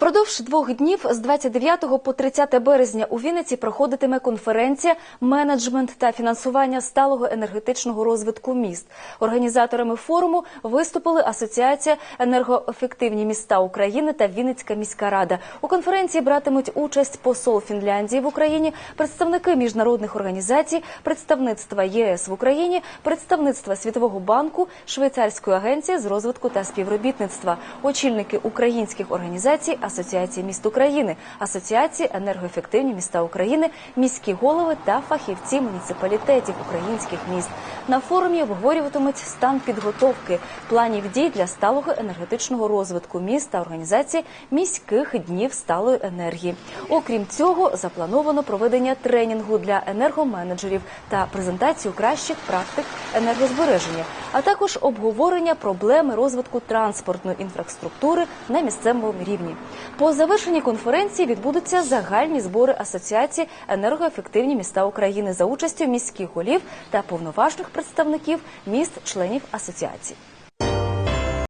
Впродовж двох днів з 29 по 30 березня у Вінниці проходитиме конференція «Менеджмент та фінансування сталого енергетичного розвитку міст. Організаторами форуму виступили Асоціація енергоефективні міста України та Вінницька міська рада. У конференції братимуть участь посол Фінляндії в Україні, представники міжнародних організацій, представництва ЄС в Україні, представництва Світового банку, швейцарської агенції з розвитку та співробітництва, очільники українських організацій, Асоціації міст України, Асоціації енергоефективні міста України, міські голови та фахівці муніципалітетів українських міст. На форумі обговорюватимуть стан підготовки планів дій для сталого енергетичного розвитку міст та організації міських днів сталої енергії. Окрім цього, заплановано проведення тренінгу для енергоменеджерів та презентацію кращих практик енергозбереження, а також обговорення проблеми розвитку транспортної інфраструктури на місцевому рівні. По завершенні конференції відбудуться загальні збори асоціації енергоефективні міста України за участю міських голів та повноважних представників міст-членів асоціації.